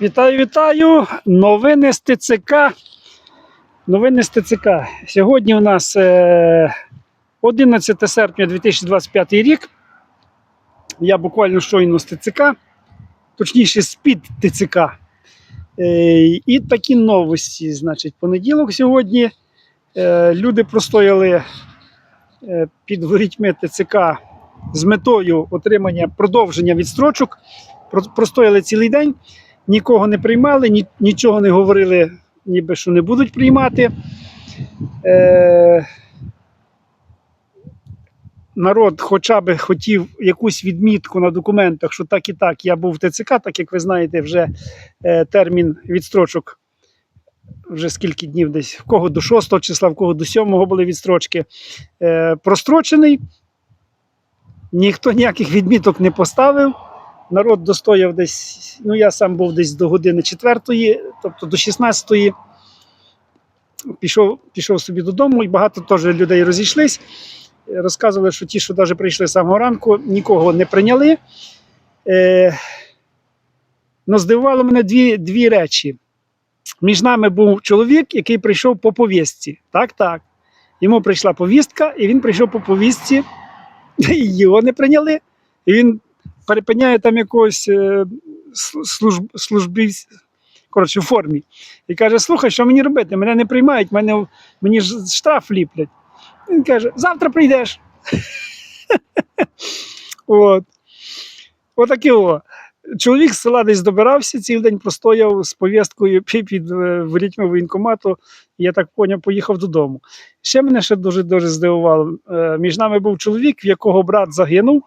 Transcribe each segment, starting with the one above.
Вітаю, вітаю! Новини з ТЦК. Новини з ТЦК. Сьогодні у нас е, 11 серпня 2025 рік. Я буквально щойно з ТЦК, точніше, з-під ТЦК. Е, і такі новості. Значить, понеділок сьогодні е, люди простояли е, під ворітьми ТЦК з метою отримання продовження відстрочок. Простояли цілий день нікого не приймали, ні, нічого не говорили, ніби що не будуть приймати. Е, народ хоча б хотів якусь відмітку на документах, що так і так, я був в ТЦК, так як ви знаєте, вже е, термін відстрочок. Вже скільки днів десь, в кого до 6 числа, в кого до 7 були відстрочки. Е, прострочений. Ніхто ніяких відміток не поставив народ достояв десь, ну я сам був десь до години четвертої, тобто до 16-ї. Пішов, пішов собі додому, і багато теж людей розійшлись. Розказували, що ті, що навіть прийшли з самого ранку, нікого не прийняли. Е, ну, здивувало мене дві, дві речі. Між нами був чоловік, який прийшов по повістці. Так, так. Йому прийшла повістка, і він прийшов по повістці, і його не прийняли. І він перепиняє там якогось е, служб, службівця, коротше, в формі. І каже: слухай, що мені робити? Мене не приймають, мене, мені ж штраф ліплять. Він каже: завтра прийдеш. От. Отаке о. Чоловік з села десь добирався, цілий день простояв з повісткою під, е, ворітьми воєнкомату. Я так поняв, поїхав додому. Ще мене ще дуже дуже здивувало. Е, Між нами був чоловік, в якого брат загинув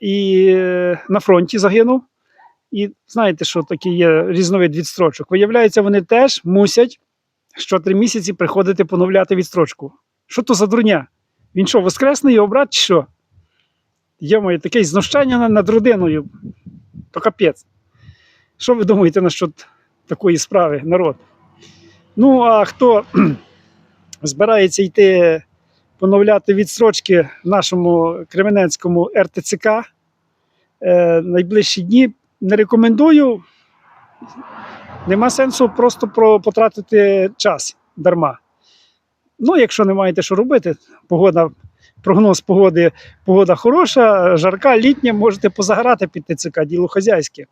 і е, на фронті загинув. І знаєте, що таке є різновид відстрочок. Виявляється, вони теж мусять що три місяці приходити поновляти відстрочку. Що то за дурня? Він що, воскресний його брат, чи що? Є таке знущання над родиною. То капець. Що ви думаєте насчет такої справи, народ? Ну, а хто збирається йти поновляти відстрочки в нашому Кременецькому РТЦК е, найближчі дні, не рекомендую. Нема сенсу просто про, потратити час дарма. Ну, якщо не маєте що робити, погода, прогноз погоди, погода хороша, жарка, літня, можете позаграти під ТЦК, діло хазяйське.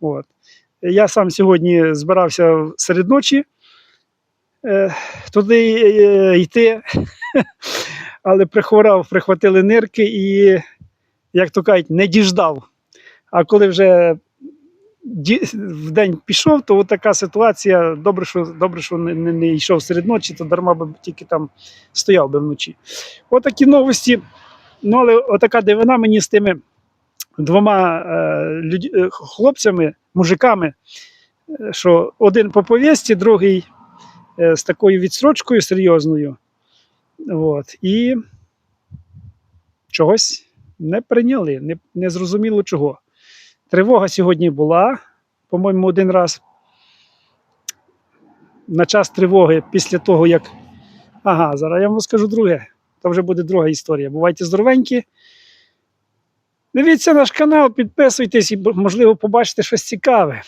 От. Я сам сьогодні збирався серед ночі е, туди е, йти, але прихворав, прихватили нирки і, як то кажуть, не діждав. А коли вже в день пішов, то така ситуація. Добре, що, добре, що не, не, не йшов серед ночі, то дарма би тільки там стояв би вночі. Отакі новості. Ну, але отака дивина мені з тими двома е, людь, е, хлопцями, мужиками, е, що один по повісті, другий е, з такою відстрочкою серйозною. От, і чогось не прийняли, не, не зрозуміло чого. Тривога сьогодні була, по-моєму, один раз. На час тривоги після того, як. Ага, зараз я вам скажу друге. То вже буде друга історія. Бувайте здоровенькі. Дивіться наш канал, підписуйтесь і, можливо, побачите щось цікаве.